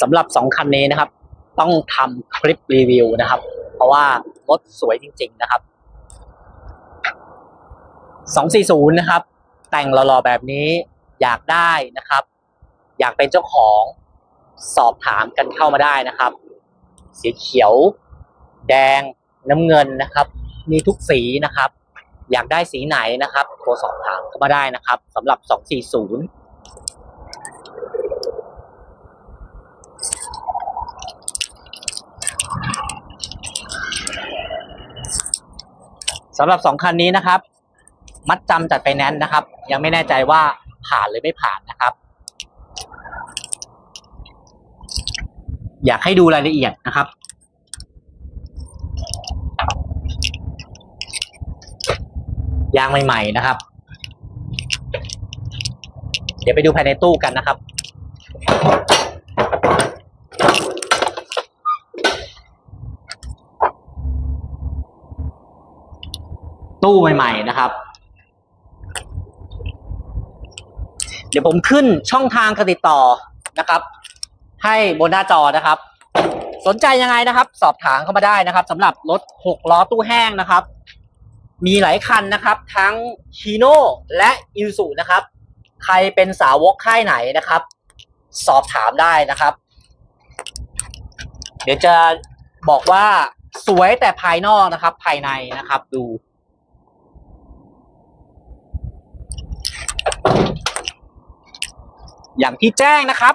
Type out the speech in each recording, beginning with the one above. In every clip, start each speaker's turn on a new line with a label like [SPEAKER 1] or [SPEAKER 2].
[SPEAKER 1] สำหรับสองคันนี้นะครับ ต้องทำคลิปรีวิวนะครับ เพราะว่ารถสวยจริง ๆ นะครับ 240 นะครับ แต่งหล่อๆแบบนี้อยากได้นะครับ อยากเป็นเจ้าของสอบถามกันเข้ามาได้นะครับ สีเขียว แดงน้ำเงินนะครับ มีทุกสีนะครับ อยากได้สีไหนนะครับโทรสอบถามเข้ามาได้นะครับสำหรับ 240 สำหรับสองคันนี้นะครับ มัดจำจัดไฟแนนซ์นะครับ ยังไม่แน่ใจว่าผ่านหรือไม่ผ่านนะครับ อยากให้ดูรายละเอียดนะครับ ยางใหม่ ๆ นะครับ เดี๋ยวไปดูภายในตู้กันนะครับ ตู้ใหม่ๆนะครับ เดี๋ยวผมขึ้นช่องทางการติดต่อนะครับ ให้บนหน้าจอนะครับ สนใจยังไงนะครับ สอบถามเข้ามาได้นะครับสำหรับรถหกล้อตู้แห้งนะครับ มีหลายคันนะครับ ทั้งฮีโน่และอิลสุนะครับ ใครเป็นสาวกค่ายไหนนะครับ สอบถามได้นะครับ เดี๋ยวจะบอกว่าสวยแต่ภายนอกนะครับ ภายในนะครับ ดู อย่างที่แจ้งนะครับ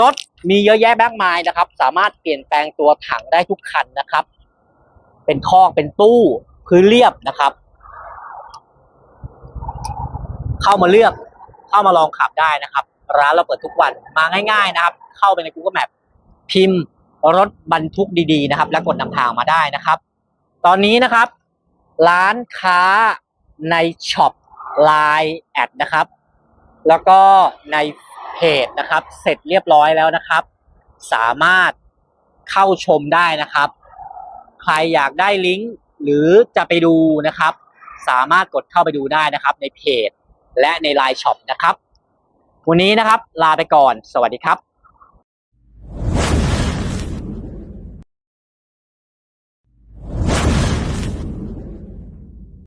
[SPEAKER 1] รถมีเยอะแยะมากมายนะครับ สามารถเปลี่ยนแปลงตัวถังได้ทุกคันนะครับ เป็นคอกเป็นตู้พื้นเรียบนะครับ เข้ามาเลือกเข้ามาลองขับได้นะครับ ร้านเราเปิดทุกวันมาง่ายๆนะครับ เข้าไปใน Google Map พิมพ์รถบรรทุกดีๆนะครับ แล้วกดนำทางมาได้นะครับ ตอนนี้นะครับ ร้านค้าในช็อปไลน์แอดนะครับ แล้วก็ใน เพจนะครับ เสร็จเรียบร้อยแล้วนะครับ สามารถเข้าชมได้นะครับ ใครอยากได้ลิงก์หรือจะไปดูนะครับ สามารถกดเข้าไปดูได้นะครับ ในเพจและในไลน์ช็อปนะครับ วันนี้นะครับลาไปก่อน สวัสดีครับ